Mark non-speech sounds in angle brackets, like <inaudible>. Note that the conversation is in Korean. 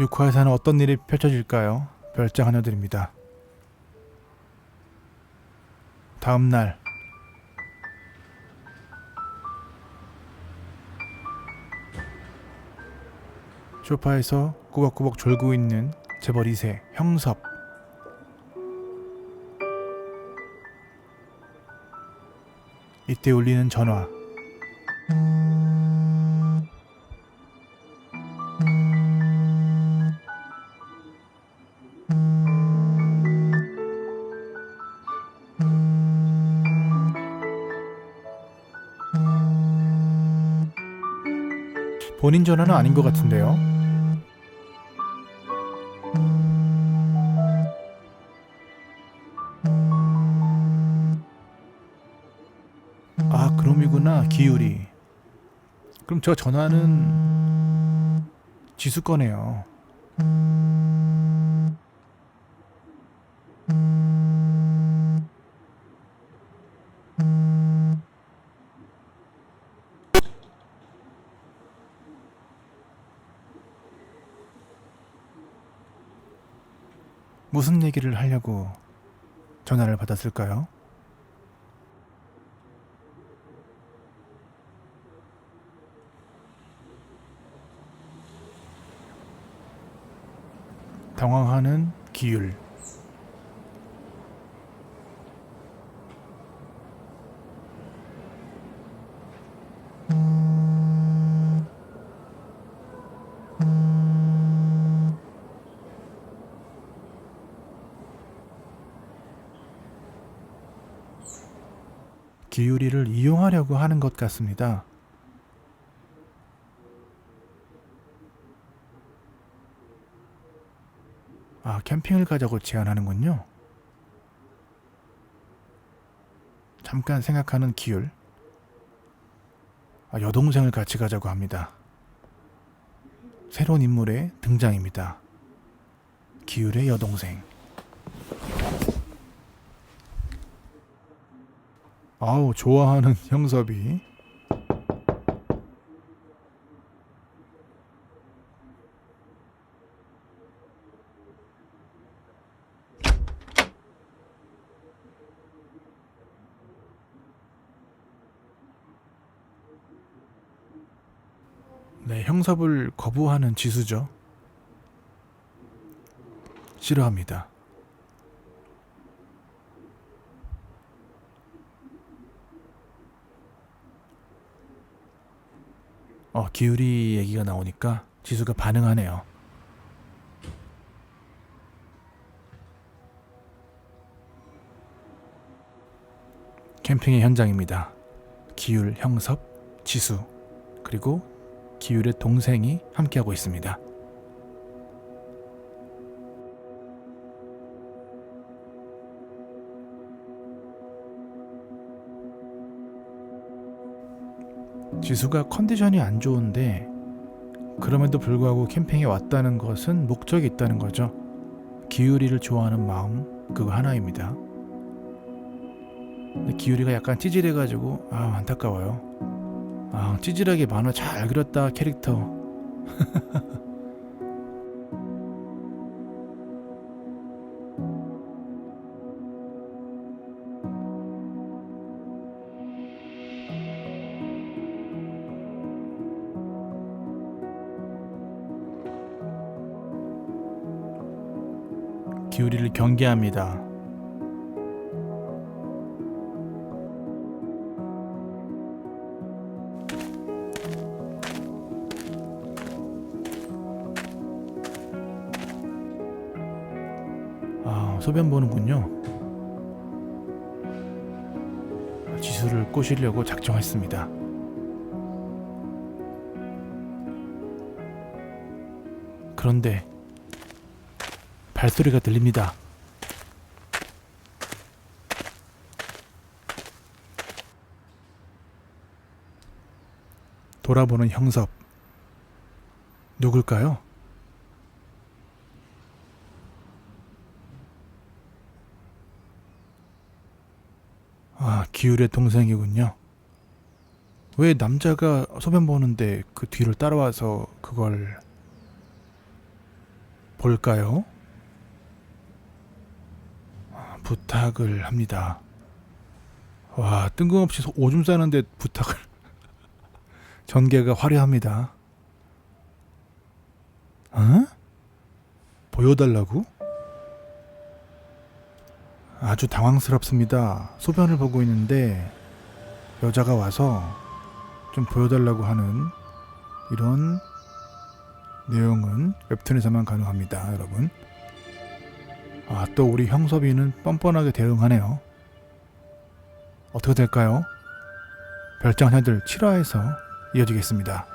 육화에서는 어떤 일이 펼쳐질까요? 별장 하녀들입니다. 다음 날 소파에서 꾸벅꾸벅 졸고 있는 재벌 2세 형섭 이때 울리는 전화 본인 전화는 아닌 것 같은데요. 아, 그럼이구나. 기울이. 그럼 저 전화는 지수 거네요. 무슨 얘기를 하려고 전화를 받았을까요? 당황하는 기율. 기울이를 이용하려고 하는 것 같습니다. 아, 캠핑을 가자고 제안하는군요. 잠깐 생각하는 기율. 아, 여동생을 같이 가자고 합니다. 새로운 인물의 등장입니다. 기율의 여동생. 아우, 좋아하는 형섭이. 네, 형섭을 거부하는 지수죠. 싫어합니다. 어, 기울이 얘기가 나오니까 지수가 반응하네요. 캠핑의 현장입니다. 기율, 형섭, 지수, 그리고 기율의 동생이 함께하고 있습니다. 지수가 컨디션이 안 좋은데 그럼에도 불구하고 캠핑에 왔다는 것은 목적이 있다는 거죠. 기울이를 좋아하는 마음 그거 하나입니다. 기울이가 약간 찌질해가지고 아 안타까워요. 아 찌질하게 만화 잘 그렸다 캐릭터. <laughs> 기울이를 경계합니다. 아, 소변 보는군요. 지수를 꼬시려고 작정했습니다. 그런데 발소리가 들립니다. 돌아보는 형섭. 누굴까요? 아, 기울의 동생이군요. 왜 남자가 소변 보는데 그 뒤를 따라와서 그걸 볼까요? 아, 부탁을 합니다. 와, 뜬금없이 소- 오줌 싸는데 부탁을. <laughs> 전개가 화려합니다. 어? 보여달라고? 아주 당황스럽습니다. 소변을 보고 있는데 여자가 와서 좀 보여달라고 하는 이런 내용은 웹툰에서만 가능합니다, 여러분. 아, 또 우리 형섭이는 뻔뻔하게 대응하네요. 어떻게 될까요? 별장 하나들 7화에서 이어지겠습니다.